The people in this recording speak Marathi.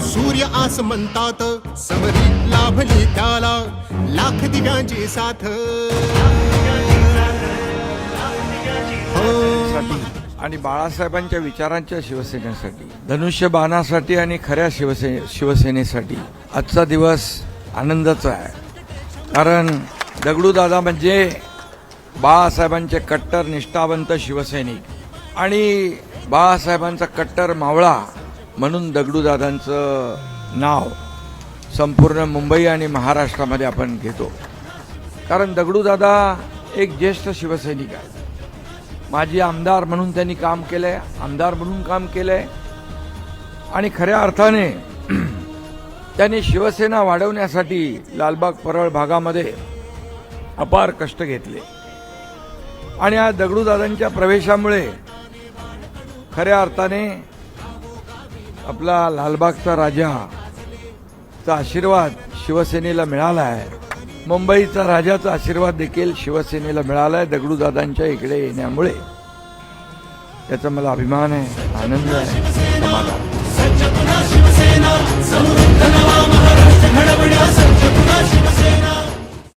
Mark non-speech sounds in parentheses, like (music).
सूर्य आस म्हणतात समरीत लाभली त्याला. लाख दिव्यांची साथ. हो. साठी आणि बाळासाहेबांच्या विचारांच्या शिवसेनेसाठी धनुष्यबाणासाठी आणि खऱ्या शिवसे शिवसेनेसाठी आजचा दिवस आनंदाचा आहे. कारण दगडूदादा म्हणजे बाळासाहेबांचे कट्टर निष्ठावंत शिवसैनिक आणि बाळासाहेबांचा कट्टर मावळा म्हणून दगडूदादांचं नाव संपूर्ण मुंबई आणि महाराष्ट्रामध्ये आपण घेतो. कारण दगडूदादा एक ज्येष्ठ शिवसैनिक आहे. माजी आमदार म्हणून त्यांनी काम केलंय आमदार म्हणून काम केलं आहे आणि खऱ्या अर्थाने (clears throat) त्यांनी शिवसेना वाढवण्यासाठी लालबाग परळ भागामध्ये अपार कष्ट घेतले. आणि या दगडूदादांच्या प्रवेशामुळे खऱ्या अर्थाने आपला लालबागचा राजाचा आशीर्वाद शिवसेनेला मिळाला आहे मुंबईचा राजाचा आशीर्वाद देखील शिवसेनेला मिळाला आहे दगडूदादांच्या इकडे येण्यामुळे. त्याचा मला अभिमान आहे आनंद आहे समाधान